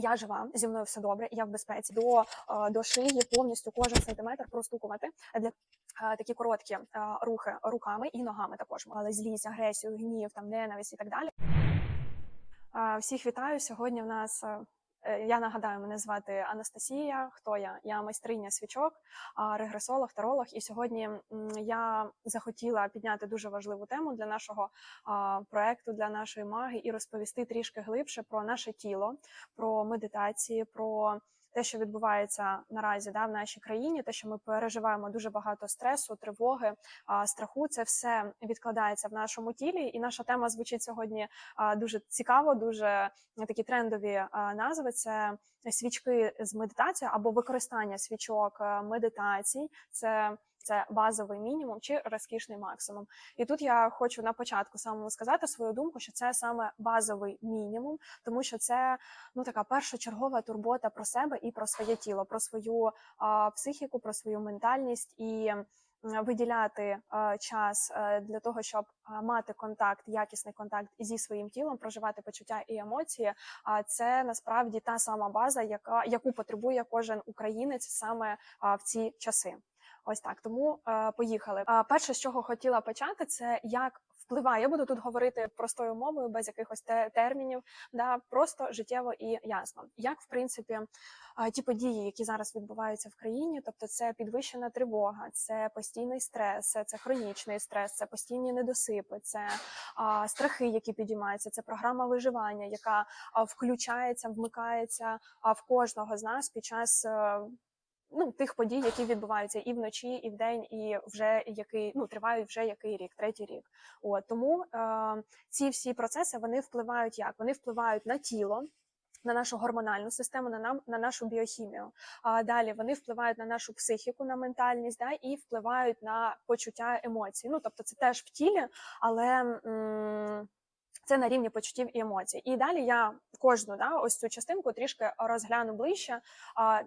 Я жива, зі мною все добре, я в безпеці. До, е, до шиї повністю кожен сантиметр простукувати для е, такі короткі е, рухи руками і ногами також. Але злість, агресію, гнів, там ненависть і так далі. Всіх вітаю. Сьогодні в нас я нагадаю, мене звати Анастасія. Хто я? Я майстриня свічок, регресолог, таролог. І сьогодні я захотіла підняти дуже важливу тему для нашого проекту, для нашої маги, і розповісти трішки глибше про наше тіло, про медитації, про те, що відбувається наразі да, в нашій країні, те, що ми переживаємо дуже багато стресу, тривоги, страху. Це все відкладається в нашому тілі. І наша тема звучить сьогодні дуже цікаво, дуже такі трендові назви. Це свічки з медитацією або використання свічок е, медитацій. Це це базовий мінімум чи розкішний максимум. І тут я хочу на початку самому сказати свою думку, що це саме базовий мінімум, тому що це ну така першочергова турбота про себе і про своє тіло, про свою а, психіку, про свою ментальність і. Виділяти час е, для того, щоб мати контакт, якісний контакт зі своїм тілом, проживати почуття і емоції. А це насправді та сама база, яка яку потребує кожен українець саме в ці часи. Ось так. Тому е, поїхали. А перше, з чого хотіла почати, це як впливає. Я буду тут говорити простою мовою, без якихось те- термінів, да просто життєво і ясно. Як в принципі а, ті події, які зараз відбуваються в країні, тобто це підвищена тривога, це постійний стрес, це, хронічний стрес, це постійні недосипи, це а, страхи, які підіймаються, це програма виживання, яка включається, вмикається в кожного з нас під час. Ну, тих подій, які відбуваються і вночі, і вдень, і вже який ну тривають вже який рік, третій рік. От тому е, ці всі процеси вони впливають як? Вони впливають на тіло, на нашу гормональну систему, на нам на нашу біохімію. А далі вони впливають на нашу психіку, на ментальність, да, і впливають на почуття емоцій. Ну тобто, це теж в тілі, але. М- це на рівні почуттів і емоцій. І далі я кожну да, ось цю частинку трішки розгляну ближче,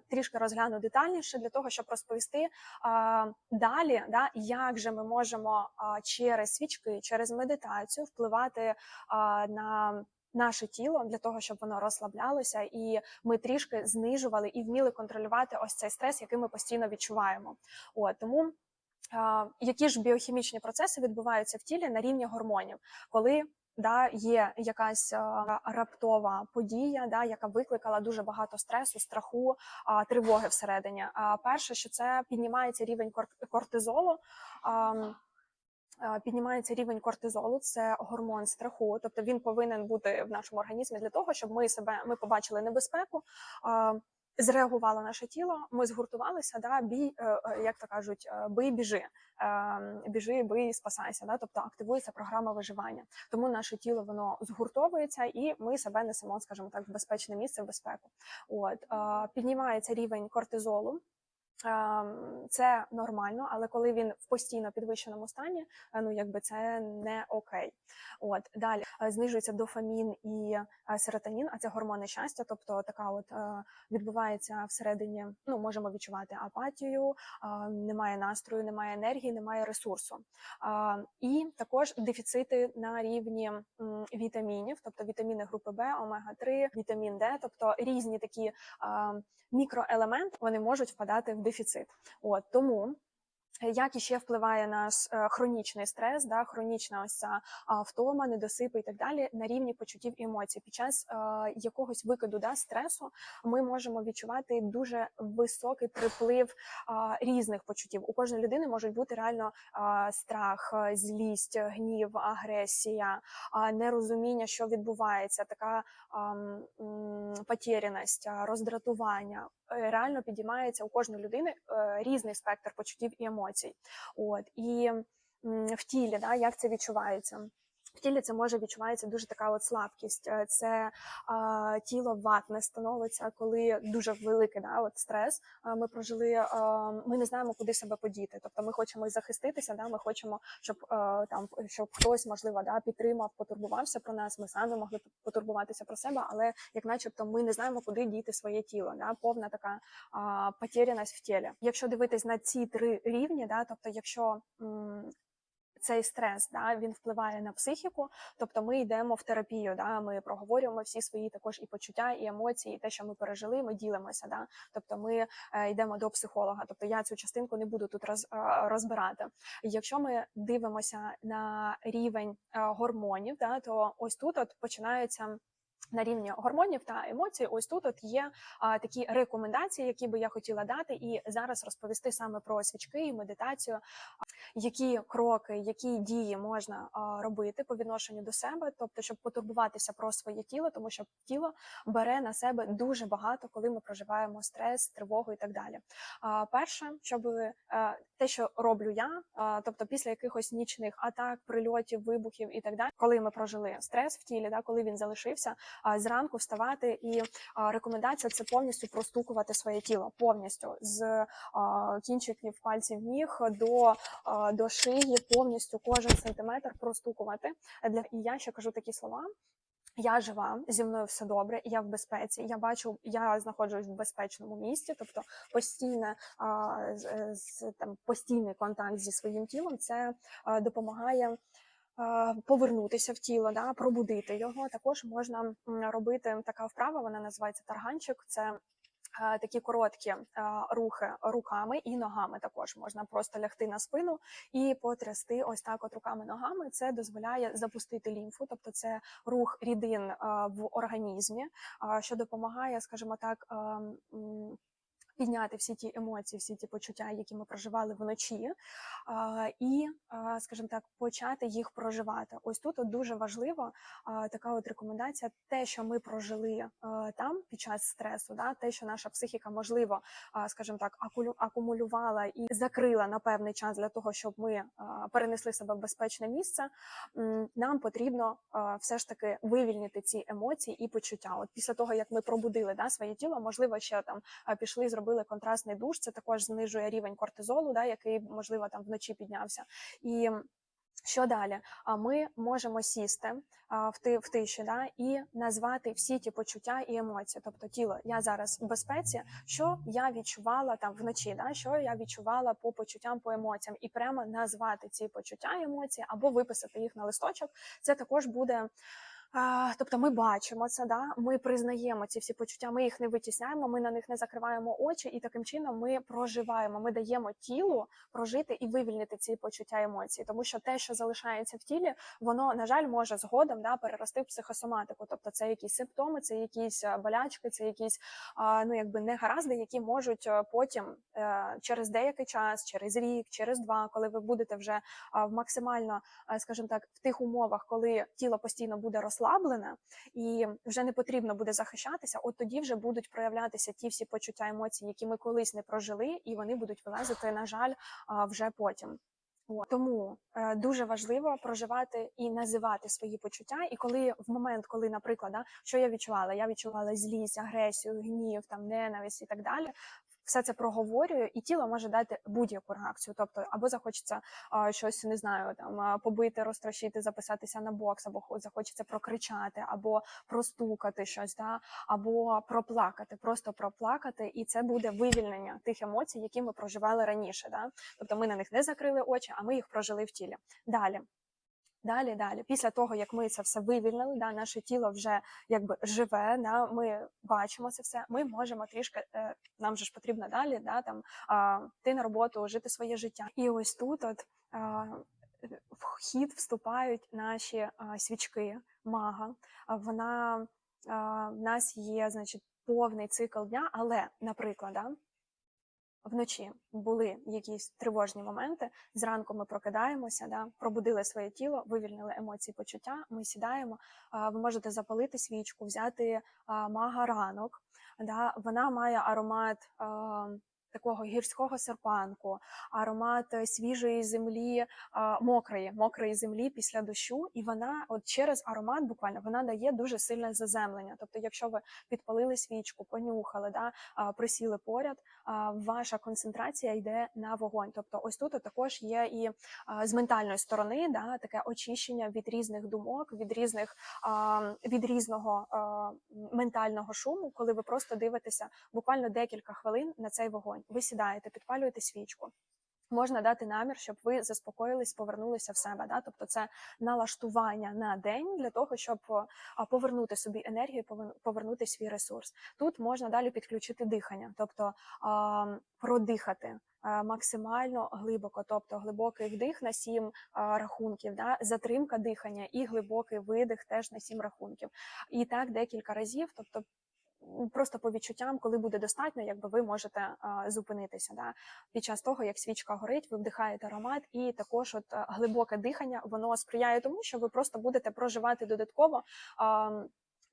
трішки розгляну детальніше для того, щоб розповісти далі, да, як же ми можемо через свічки, через медитацію впливати на. Наше тіло для того, щоб воно розслаблялося, і ми трішки знижували і вміли контролювати ось цей стрес, який ми постійно відчуваємо. От тому які ж біохімічні процеси відбуваються в тілі на рівні гормонів, коли да, є якась раптова подія, да, яка викликала дуже багато стресу, страху, тривоги всередині. А перше, що це піднімається рівень кор- кортизолу. Піднімається рівень кортизолу, це гормон страху, тобто він повинен бути в нашому організмі для того, щоб ми себе ми побачили небезпеку, зреагувало наше тіло, ми згуртувалися, да, бій, е, е, як то кажуть, е, бий, біжи, е, біжи, бий, спасайся. Да, тобто активується програма виживання. Тому наше тіло воно згуртовується, і ми себе несемо, скажімо так, в безпечне місце, в безпеку. От піднімається рівень кортизолу. Це нормально, але коли він в постійно підвищеному стані, е, ну якби це не окей. От далі е, знижується дофамін і е, серотонін, а це гормони щастя. Тобто така от відбувається всередині. Ну можемо відчувати апатію, немає настрою, немає енергії, немає ресурсу. І також дефіцити на рівні вітамінів, тобто вітаміни групи Б, омега 3 вітамін Д, тобто різні такі мікроелементи, вони можуть впадати в дефіцит. От тому. Як іще впливає наш е, хронічний стрес, да, хронічна ось ця втома, недосипи і так далі на рівні почуттів і емоцій. Під час е, якогось викиду да, стресу ми можемо відчувати дуже високий приплив а, різних почуттів. У кожної людини можуть бути реально а, страх, е, злість, гнів, агресія, а, нерозуміння, що відбувається, така ам, м, потеряність, роздратування. Е, Реально підіймається у кожної людини е, різний спектр почуттів і емоцій. От і в тілі, да, як це відчувається? В тілі це може відчувається дуже така от слабкість. Е, Це а, тіло ватне становиться, коли дуже великий да, от стрес. Ми прожили, а, ми не знаємо, куди себе подіти. Тобто ми хочемо захиститися, да, ми хочемо, щоб е, там щоб хтось, можливо, да, підтримав, потурбувався про нас. Ми самі могли потурбуватися про себе, але як начебто ми не знаємо, куди діти своє тіло. Да, повна така а, потеряність в тілі. Якщо дивитись на ці три рівні, да, тобто, якщо м, цей стрес да, він впливає на психіку, тобто ми йдемо в терапію, да, ми проговорюємо всі свої також і почуття, і емоції, і те, що ми пережили, ми ділимося. Да, тобто ми е, йдемо до психолога. Тобто я цю частинку не буду тут роз, е, розбирати. Якщо ми дивимося на рівень е, гормонів, да, то ось тут от починаються. На рівні гормонів та емоцій, ось тут от є а, такі рекомендації, які би я хотіла дати, і зараз розповісти саме про свічки і медитацію, а, які кроки, які дії можна а, робити по відношенню до себе, тобто, щоб потурбуватися про своє тіло, тому що тіло бере на себе дуже багато, коли ми проживаємо стрес, тривогу і так далі. А, перше, щоб е, те, що роблю я, а, тобто після якихось нічних атак, прильотів, вибухів і так далі, коли ми прожили стрес в тілі, да, коли він залишився а, зранку вставати, і рекомендація це повністю простукувати своє тіло повністю з кінчиків пальців ніг до, до шиї, повністю кожен сантиметр простукувати. Для і я ще кажу такі слова. Я жива, зі мною все добре, я в безпеці. Я бачу, я знаходжусь в безпечному місці, тобто постійне а, з, там постійний контакт зі своїм тілом це допомагає повернутися в тіло, да, пробудити його. Також можна робити така вправа, вона називається тарганчик. Це такі короткі рухи руками і ногами. Також можна просто лягти на спину і потрясти ось так, от руками ногами. Це дозволяє запустити лімфу, тобто це рух рідин в організмі, що допомагає, скажімо так. Підняти всі ті емоції, всі ті почуття, які ми проживали вночі, і, скажімо так, почати їх проживати. Ось тут от дуже важливо така от рекомендація, те, що ми прожили там під час стресу, да, те, що наша психіка, можливо, скажімо так, акумулювала і закрила на певний час для того, щоб ми перенесли себе в безпечне місце. Нам потрібно все ж таки вивільнити ці емоції і почуття. От після того, як ми пробудили да, своє тіло, можливо, ще там пішли, зробили контрастний душ. Це також знижує рівень кортизолу, да, який можливо там вночі піднявся. І що далі? А ми можемо сісти в тиші, да, і назвати всі ті почуття і емоції. Тобто, тіло, я зараз в безпеці, що я відчувала там вночі, да, що я відчувала по почуттям, по емоціям, і прямо назвати ці почуття і емоції або виписати їх на листочок. Це також буде. Тобто ми бачимо це, да? ми признаємо ці всі почуття, ми їх не витісняємо, ми на них не закриваємо очі, і таким чином ми проживаємо, ми даємо тілу прожити і вивільнити ці почуття емоції, тому що те, що залишається в тілі, воно на жаль може згодом да, перерости в психосоматику. Тобто це якісь симптоми, це якісь е, болячки, це якісь ну якби негаразди, які можуть е, потім е, через деякий час, через рік, через два, коли ви будете вже в максимально, скажімо так, в тих умовах, коли тіло постійно буде розслаблене і вже не потрібно буде захищатися, от тоді вже будуть проявлятися ті всі почуття емоцій, які ми колись не прожили, і вони будуть вилазити, на жаль, вже потім. От. Тому е, дуже важливо проживати і називати свої почуття. І коли в момент, коли, наприклад, що я відчувала, я відчувала злість, агресію, гнів, там ненависть і так далі. Все це проговорюю, і тіло може дати будь-яку реакцію. Тобто, або захочеться а, щось не знаю, там побити, розтрощити, записатися на бокс, або хо- захочеться прокричати, або простукати щось, да, або проплакати, просто проплакати, і це буде вивільнення тих емоцій, які ми проживали раніше. Да? Тобто ми на них не закрили очі, а ми їх прожили в тілі. Далі. Далі, далі, після того як ми це все вивільнили, да, наше тіло вже якби живе, да, ми бачимо це все. Ми можемо трішки, е, нам же ж потрібно далі, да, там а, йти на роботу, жити своє життя. І ось тут, от в хід вступають наші свічки, мага. Вона в нас є, значить, повний цикл дня, але, наприклад, да, вночі були якісь тривожні моменти. Зранку ми прокидаємося, да, пробудили своє тіло, вивільнили емоції, почуття. Ми сідаємо. Ви можете запалити свічку, взяти мага ранок. Да, вона має аромат. Такого гірського серпанку, аромат е, свіжої землі, а, мокрої, мокрої землі після дощу, і вона, от через аромат, буквально вона дає дуже сильне заземлення. Тобто, якщо ви підпалили свічку, понюхали, да, присіли поряд, ваша концентрація йде на вогонь. Тобто, ось тут також є і з ментальної сторони да, таке очищення від різних думок, від різних від різного ментального шуму, коли ви просто дивитеся буквально декілька хвилин на цей вогонь. Ви сідаєте, підпалюєте свічку. Можна дати намір, щоб ви заспокоїлись, повернулися в себе. Да? Тобто це налаштування на день для того, щоб повернути собі енергію, повернути свій ресурс. Тут можна далі підключити дихання, тобто продихати максимально глибоко, тобто глибокий вдих на сім рахунків, да? затримка дихання і глибокий видих теж на сім рахунків. І так декілька разів. Тобто просто по відчуттям, коли буде достатньо, якби ви можете зупинитися. Да? Під час того, як свічка горить, ви вдихаєте аромат, і також от глибоке дихання воно сприяє тому, що ви просто будете проживати додатково.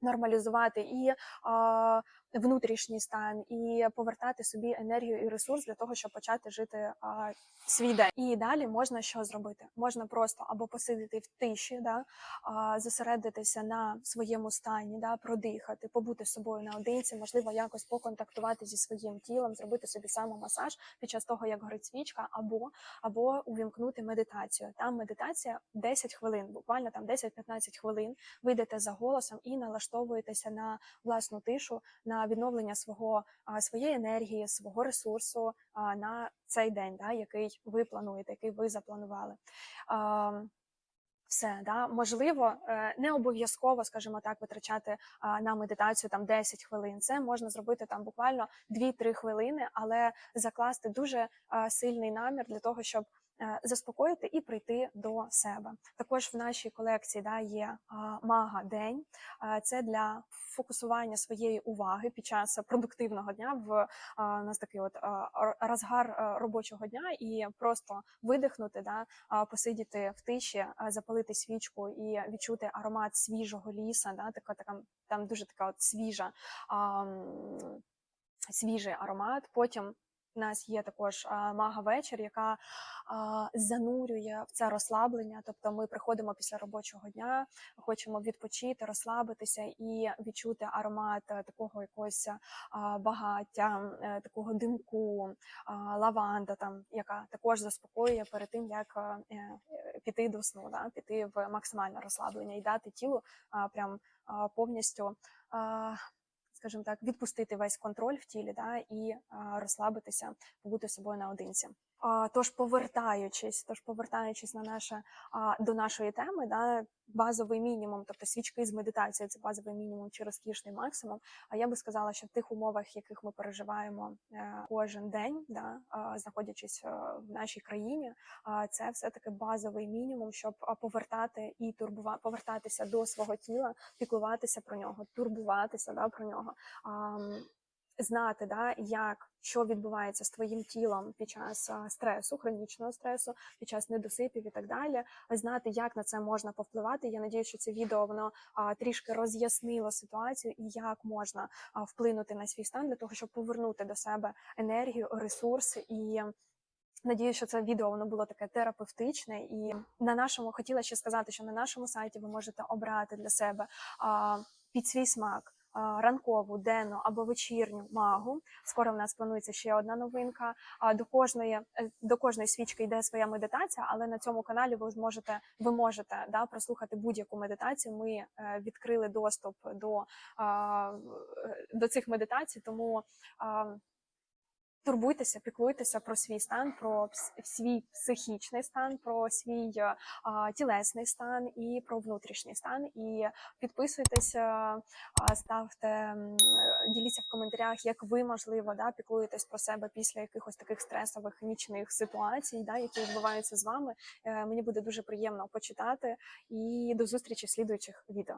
Нормалізувати і а, внутрішній стан, і повертати собі енергію і ресурс для того, щоб почати жити а, свій день. І далі можна що зробити? Можна просто або посидіти в тиші, да, а, зосередитися на своєму стані, да, продихати, побути з собою наодинці, можливо, якось поконтактувати зі своїм тілом, зробити собі самомасаж під час того, як горить свічка, або, або увімкнути медитацію. Там медитація 10 хвилин, буквально там 10-15 хвилин. Ви йдете за голосом і налаштовуєтеся на власну тишу, на відновлення свого своєї енергії, свого ресурсу на цей день, да, який ви плануєте, який ви запланували. Все да можливо, е, не обов'язково, скажімо так, витрачати на медитацію там 10 хвилин. Це можна зробити там буквально 2-3 хвилини, але закласти дуже сильний намір для того, щоб заспокоїти і прийти до себе. Також в нашій колекції да, є мага день. Це для фокусування своєї уваги під час продуктивного дня. В нас такий от розгар робочого дня, і просто видихнути, да, посидіти в тиші, запалити свічку і відчути аромат свіжого ліса. Да, така, така там дуже така от свіжа. Свіжий аромат. Потім нас є також мага вечір, яка занурює в це розслаблення. Тобто ми приходимо після робочого дня, хочемо відпочити, розслабитися і відчути аромат е, такого якогось багаття, е, такого димку, лаванда, там яка також заспокоює перед тим, як е, е, піти до сну, да, піти в максимальне розслаблення і дати тілу прям повністю. Скажімо так, відпустити весь контроль в тілі, да, і розслабитися, побути собою наодинці. Тож, повертаючись, тож повертаючись на наше до нашої теми, да, базовий мінімум, тобто свічки з медитацією, це базовий мінімум чи розкішний максимум. А я би сказала, що в тих умовах, яких ми переживаємо е, кожен день, да, знаходячись е, в нашій країні, це все таки базовий мінімум, щоб повертати і турбувати, повертатися до свого тіла, піклуватися про нього, турбуватися да, про нього. Знати, да, як що відбувається з твоїм тілом під час стресу, хронічного стресу, під час недосипів і так далі, знати, як на це можна повпливати. Я надію, що це відео воно а, трішки роз'яснило ситуацію і як можна а, вплинути на свій стан для того, щоб повернути до себе енергію, ресурс і. Надію, що це відео воно було таке терапевтичне, і на нашому хотіла ще сказати, що на нашому сайті ви можете обрати для себе а, під свій смак ранкову, денну або вечірню магу. Скоро в нас планується ще одна новинка. До кожної е, до кожної свічки йде своя медитація, але на цьому каналі ви зможете ви можете да прослухати будь-яку медитацію. Ми е, відкрили доступ до, е, до цих медитацій, тому. Турбуйтеся, піклуйтеся про свій стан, про свій психічний стан, про свій е, а, тілесний стан і про внутрішній стан. І підписуйтеся, ставте, е, діліться в коментарях, як ви можливо да, піклуєтесь про себе після якихось таких стресових нічних ситуацій, да, які відбуваються з вами. Е, Мені буде дуже приємно почитати. І до зустрічі в слідуючих відео.